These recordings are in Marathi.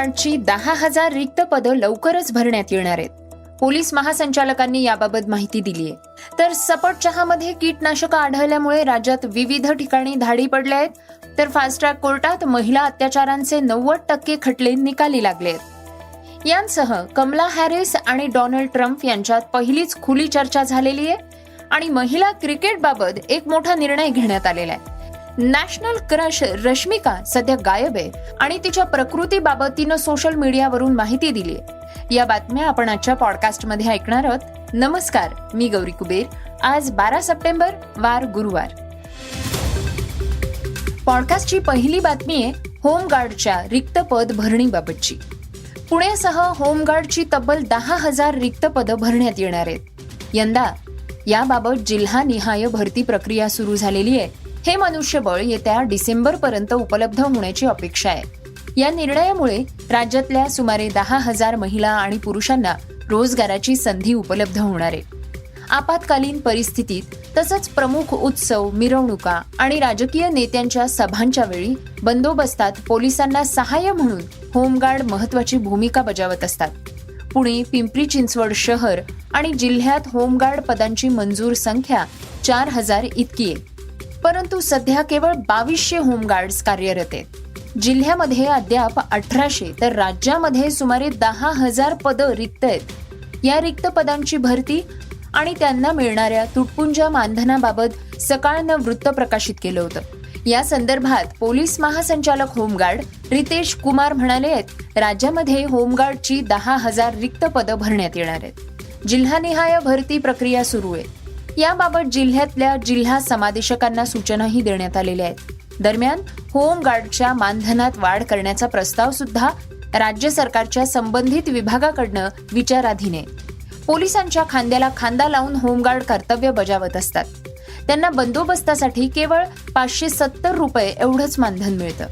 होमगार्डची दहा हजार रिक्त पदं लवकरच भरण्यात येणार आहेत. पोलीस महासंचालकांनी याबाबत माहिती दिली आहे. तर सपट चहामध्ये कीटनाशकं आढळल्यामुळे राज्यात विविध ठिकाणी धाडी पडल्या आहेत. तर फास्ट ट्रॅक कोर्टात महिला अत्याचारांचे नव्वद टक्के खटले निकाली लागले आहेत. यांसह कमला हॅरिस आणि डोनाल्ड ट्रम्प यांच्यात पहिलीच खुली चर्चा झालेली आहे. आणि महिला क्रिकेटबाबत एक मोठा निर्णय घेण्यात आलेला आहे. नॅशनल क्रश रश्मिका सध्या गायब आहे आणि तिच्या प्रकृतीबाबत तिनं सोशल मीडियावरून माहिती दिली आहे. या बातम्या आपण आजच्या पॉडकास्टमध्ये ऐकणार आहोत. नमस्कार मी गौरी कुबेर. आज बारा सप्टेंबर वार गुरुवार. पॉडकास्टची पहिली बातमी आहे होमगार्डच्या रिक्त पद भरणीबाबतची. पुण्यासह होमगार्डची तब्बल दहा हजार रिक्त पदं भरण्यात येणार आहेत. यंदा याबाबत जिल्हानिहाय भरती प्रक्रिया सुरू झालेली आहे. हे मनुष्यबळ येत्या डिसेंबर पर्यंत उपलब्ध होण्याची अपेक्षा आहे. या निर्णयामुळे राज्यातल्या सुमारे दहा हजार महिला आणि पुरुषांना रोजगाराची संधी उपलब्ध होणार आहे. आपत्कालीन परिस्थितीत तसंच प्रमुख उत्सव मिरवणुका आणि राजकीय नेत्यांच्या सभांच्या वेळी बंदोबस्तात पोलिसांना सहाय्य म्हणून होमगार्ड महत्वाची भूमिका बजावत असतात. पुणे पिंपरी चिंचवड शहर आणि जिल्ह्यात होमगार्ड पदांची मंजूर संख्या चार हजार इतकी आहे. परंतु सध्या केवळ बावीसशे होमगार्ड्स कार्यरत आहेत. जिल्ह्यामध्ये अद्याप अठराशे तर राज्यामध्ये सुमारे दहा हजार पदं रिक्त आहेत. या रिक्त पदांची भरती आणि त्यांना मिळणाऱ्या तुटपुंजा मानधनाबाबत सकाळनं वृत्त प्रकाशित केलं होतं. या संदर्भात पोलीस महासंचालक होमगार्ड रितेश कुमार म्हणाले आहेत राज्यामध्ये होमगार्डची दहा हजार रिक्त पदं भरण्यात येणार आहेत. जिल्हानिहाय भरती प्रक्रिया सुरू आहे. याबाबत जिल्ह्यातल्या जिल्हा समादेशकांना सूचनाही देण्यात आलेल्या आहेत. दरम्यान होमगार्डच्या मानधनात वाढ करण्याचा प्रस्ताव सुद्धा राज्य सरकारच्या संबंधित विभागाकडनं विचाराधीन. आहे पोलिसांच्या खांद्याला खांदा लावून होमगार्ड कर्तव्य बजावत असतात. त्यांना बंदोबस्तासाठी केवळ पाचशे सत्तर रुपये एवढंच मानधन मिळतं.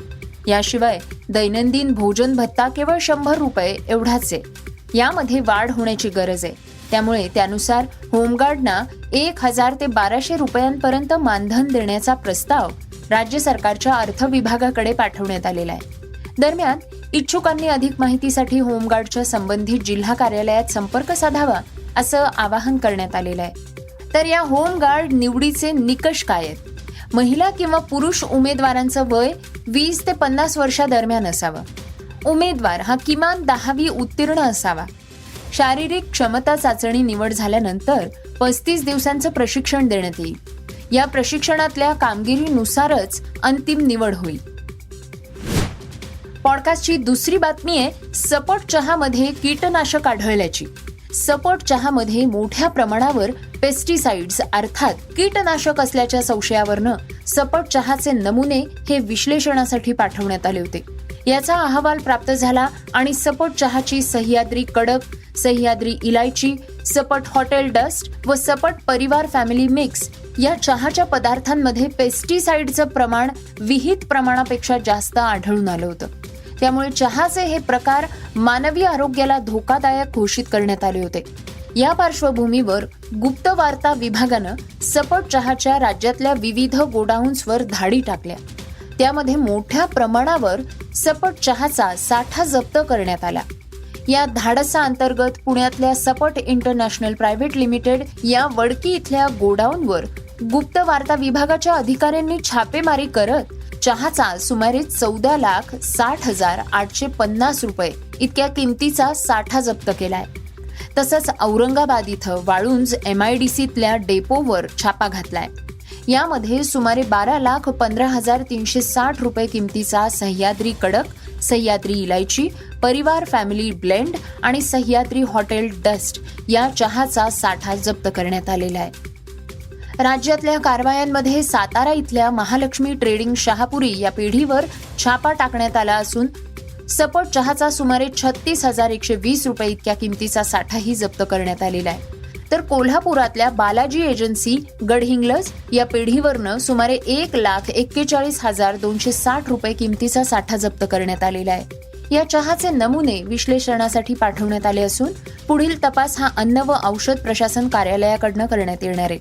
याशिवाय दैनंदिन भोजन भत्ता केवळ शंभर रुपये एवढाच आहे. यामध्ये वाढ होण्याची गरज आहे. त्यामुळे त्यानुसार होमगार्डना एक हजार ते बाराशे रुपयांपर्यंत मानधन देण्याचा प्रस्ताव राज्य सरकारच्या अर्थ विभागाकडे पाठवण्यात आलेला आहे. दरम्यान इच्छुकांनी अधिक माहितीसाठी होमगार्डच्या संबंधित जिल्हा कार्यालयात संपर्क साधावा असं आवाहन करण्यात आलेलं आहे. तर या होमगार्ड निवडीचे निकष काय आहेत? महिला किंवा पुरुष उमेदवारांचं वय वीस ते पन्नास वर्षादरम्यान असावं. उमेदवार हा किमान दहावी उत्तीर्ण असावा. शारीरिक क्षमता चाचणी निवड झाल्यानंतर पस्तीस दिवसांचं प्रशिक्षण देण्यात येईल. या प्रशिक्षणातल्या कामगिरीनुसारच अंतिम निवड होईल. पॉडकास्टची दुसरी बातमी आहे सपोट चहामध्ये कीटनाशक आढळल्याची. सपोट चहामध्ये मोठ्या प्रमाणावर पेस्टिसाइड्स अर्थात कीटनाशक असल्याच्या संशयावरनं सपोट चहाचे नमुने हे विश्लेषणासाठी पाठवण्यात आले होते. याचा अहवाल प्राप्त झाला आणि सपोट चहाची सह्याद्री कडक सह्याद्री इलायची सपट हॉटेल डस्ट व सपट परिवार फॅमिली मिक्स या चहाच्या पदार्थांमध्ये पेस्टिसाइडचं प्रमाण विहित प्रमाणापेक्षा जास्त आढळून आलं होतं. त्यामुळे चहाचे हे प्रकार मानवी आरोग्याला धोकादायक घोषित करण्यात आले होते. या पार्श्वभूमीवर गुप्त वार्ता विभागानं सपट चहाच्या राज्यातल्या विविध गोडाऊन्सवर धाडी टाकल्या. त्यामध्ये मोठ्या प्रमाणावर सपट चहाचा साठा जप्त करण्यात आला. या धाडसा अंतर्गत पुण्यातल्या सपट इंटरनॅशनल प्रायव्हेट लिमिटेड या वडकी इथल्या गोडाऊनवर गुप्त वार्ता विभागाच्या अधिकाऱ्यांनी छापेमारी करत चहाचा सुमारे चौदा लाख साठ हजार आठशे पन्नास रुपये इतक्या किमतीचा साठा जप्त केलाय. तसंच औरंगाबाद इथं वाळुंज एम आय डी सीतल्या डेपोवर छापा घातलाय. यामध्ये सुमारे बारा लाख पंधरा हजार तीनशे साठ रुपये किमतीचा सह्याद्री कडक सह्याद्री इलायची परिवार फॅमिली ब्लेंड आणि सह्याद्री हॉटेल डस्ट या चहाचा साठा जप्त करण्यात आलेला आहे. राज्यातल्या कारवायांमध्ये सातारा इथल्या महालक्ष्मी ट्रेडिंग शहापुरी या पिढीवर छापा टाकण्यात आला असून सपट चहाचा सुमारे छत्तीस हजार एकशे वीस रुपये इतक्या किमतीचा साठाही जप्त करण्यात आलेला आहे. तर कोल्हापुरातल्या बालाजी एजन्सी गडहिंग्लज या पेढीवरनं सुमारे एक लाख एक्केचाळीस हजार दोनशे साठ रुपये किमतीचा साठा जप्त करण्यात आलेला आहे. या चहाचे नमुने विश्लेषणासाठी पाठवण्यात आले असून पुढील तपास हा अन्न व औषध प्रशासन कार्यालयाकडनं करण्यात येणार आहे.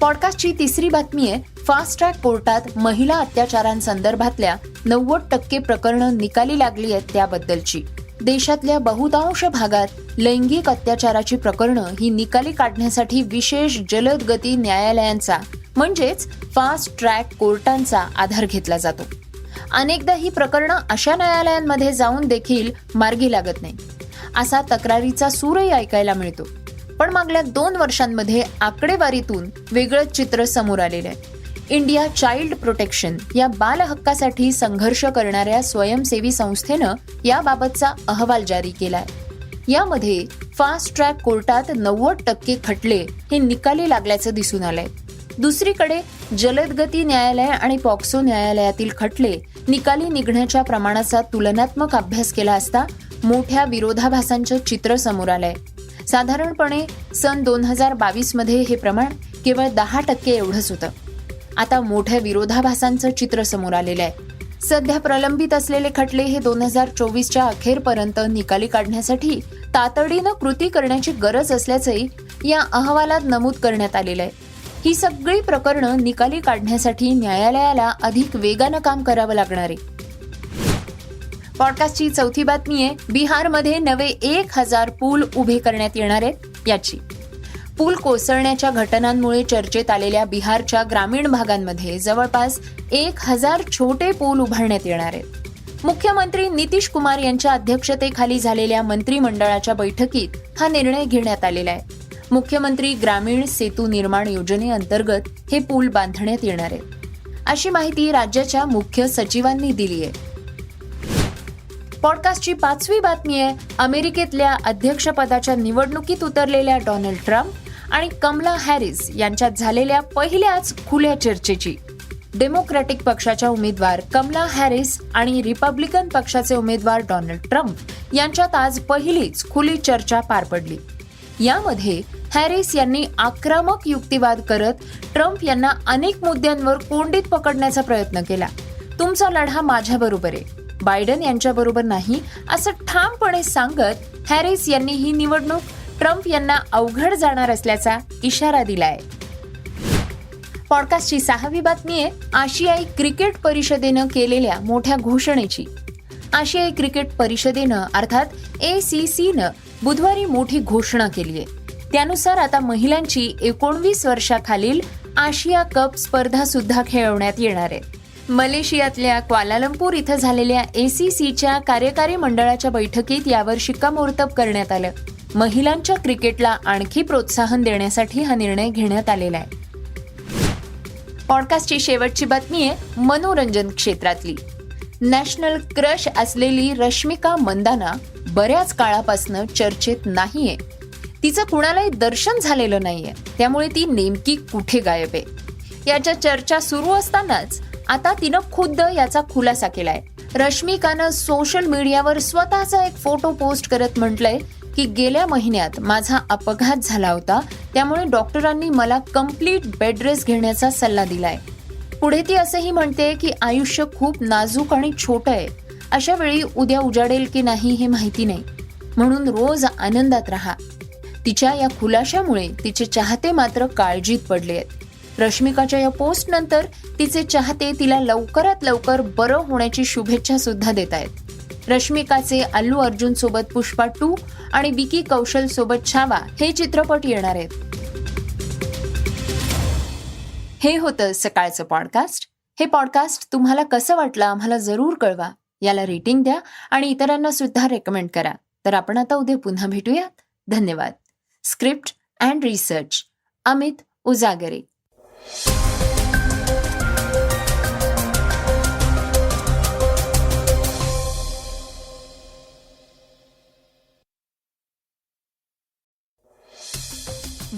पॉडकास्टची तिसरी बातमी आहे फास्ट ट्रॅक कोर्टात महिला अत्याचारांसंदर्भातल्या नव्वद टक्के प्रकरणं निकाली लागली आहेत त्याबद्दलची. देशातल्या बहुतांश भागात लैंगिक अत्याचाराची प्रकरणं ही निकाली काढण्यासाठी विशेष जलद गती न्यायालयांचा म्हणजेच फास्ट ट्रॅक कोर्टांचा आधार घेतला जातो. अनेकदा ही प्रकरणं अशा न्यायालयांमध्ये जाऊन देखील मार्गी लागत नाही. असा तक्रारीचा सूरही ऐकायला मिळतो. पण मागल्या दोन वर्षांमध्ये आकडेवारीतून वेगळंच चित्र समोर आलेलं आहे. इंडिया चाइल्ड प्रोटेक्शन या बाल हक्कासाठी संघर्ष करणाऱ्या स्वयंसेवी संस्थेनं याबाबतचा अहवाल जारी केलाय. यामध्ये फास्ट ट्रॅक कोर्टात नव्वद टक्के खटले हे निकाली लागल्याचं दिसून आलंय. दुसरीकडे जलदगती न्यायालय आणि पॉक्सो न्यायालयातील खटले निकाली निघण्याच्या प्रमाणाचा तुलनात्मक अभ्यास केला असता मोठ्या विरोधाभासांचं चित्र समोर आलंय. साधारणपणे सन दोन हजार बावीसमध्ये हे प्रमाण केवळ दहा टक्के एवढंच होतं. आता मोठ्या विरोधाभासांचं चित्र समोर आलेलं आहे. सध्या प्रलंबित असलेले खटले हे दोन हजार चोवीसच्या अखेरपर्यंत निकाली काढण्यासाठी तातडीनं कृती करण्याची गरज असल्याचंही या अहवालात नमूद करण्यात आलेलं आहे. ही सगळी प्रकरणं निकाली काढण्यासाठी न्यायालयाला अधिक वेगानं काम करावं लागणार आहे. पॉडकास्टची चौथी बातमी आहे बिहारमध्ये नवे एक हजार पूल उभे करण्यात येणार आहेत याची. पूल कोसळण्याच्या घटनांमुळे चर्चेत आलेल्या बिहारच्या ग्रामीण भागांमध्ये जवळपास एक हजार छोटे पूल उभारण्यात येणार आहेत. मुख्यमंत्री नितीश कुमार यांच्या अध्यक्षतेखाली झालेल्या मंत्रिमंडळाच्या बैठकीत हा निर्णय घेण्यात आलेला आहे. मुख्यमंत्री ग्रामीण सेतू निर्माण योजनेअंतर्गत हे पूल बांधण्यात येणार आहेत. अशी माहिती राज्याच्या मुख्य सचिवांनी दिली आहे. पॉडकास्टची पाचवी बातमी आहे अमेरिकेतल्या अध्यक्षपदाच्या निवडणुकीत उतरलेल्या डोनाल्ड ट्रम्प आणि कमला हॅरिस यांच्यात झालेल्या पहिल्याच खुल्या चर्चेची. डेमोक्रॅटिक पक्षाच्या उमेदवार कमला हॅरिस आणि रिपब्लिकन पक्षाचे उमेदवार डोनाल्ड ट्रम्प यांच्यात आज पहिलीच खुली चर्चा पार पडली. यामध्ये हॅरिस यांनी आक्रमक युक्तिवाद करत ट्रम्प यांना अनेक मुद्द्यांवर कोंडीत पकडण्याचा प्रयत्न केला. तुमचा लढा माझ्याबरोबर आहे बायडन यांच्याबरोबर नाही असं ठामपणे सांगत हॅरिस यांनी ही निवडणूक ट्रम्प यांना अवघड जाणार असल्याचा इशारा दिलाय. पॉडकास्टची सहावी बातमी आहे आशियाई क्रिकेट परिषदेनं केलेल्या मोठ्या घोषणेची. आशियाई क्रिकेट परिषदेनं अर्थात ए सी सीनं बुधवारी मोठी घोषणा केली आहे. त्यानुसार आता महिलांची एकोणवीस वर्षाखालील आशिया कप स्पर्धा सुद्धा खेळवण्यात येणार आहे मलेशियातल्या क्वालालंपूर इथं झालेल्या एसीसीच्या कार्यकारी मंडळाच्या बैठकीत यावर शिक्कामोर्तब करण्यात आलं. महिलांच्या क्रिकेटला आणखी प्रोत्साहन देण्यासाठी हा निर्णय घेण्यात आलेला आहे. पॉडकास्टची शेवटची बातमी आहे मनोरंजन क्षेत्रातली. नॅशनल क्रश असलेली रश्मिका मंदाना बऱ्याच काळापासून चर्चेत नाहीये. तिचं कुणालाही दर्शन झालेलं नाहीये. त्यामुळे ती नेमकी कुठे गायब आहे? याच्या चर्चा सुरू असतानाच आता तिनं खुद्द याचा खुलासा केलाय. रश्मिकानं सोशल मीडियावर स्वतःचा एक फोटो पोस्ट करत म्हटलंय की गेल्या महिन्यात माझा अपघात झाला होता त्यामुळे डॉक्टरांनी मला कंप्लीट बेड रेस्ट घेण्याचा सल्ला दिलाय. पुढे ती असंही म्हणते की आयुष्य खूप नाजूक आणि छोटं आहे. अशा वेळी उद्या उजाडेल की नाही हे माहिती नाही. म्हणून रोज आनंदात राहा. तिच्या या खुलाशामुळे तिचे चाहते मात्र काळजीत पडले आहेत. रश्मिकाच्या या पोस्ट नंतर तिचे चाहते तिला लवकरात लवकर बरं होण्याची शुभेच्छा सुद्धा देत आहेत. रश्मिकाचे अल्लू अर्जुन सोबत पुष्पा टू आणि विकी कौशल सोबत छावा हे चित्रपट येणार आहेत. हे होतं सकाळचं पॉडकास्ट. हे पॉडकास्ट तुम्हाला कसं वाटलं आम्हाला जरूर कळवा. याला रेटिंग द्या आणि इतरांना सुद्धा रेकमेंड करा. तर आपण आता उद्या पुन्हा भेटूयात. धन्यवाद. Script and research. Amit Ujagare.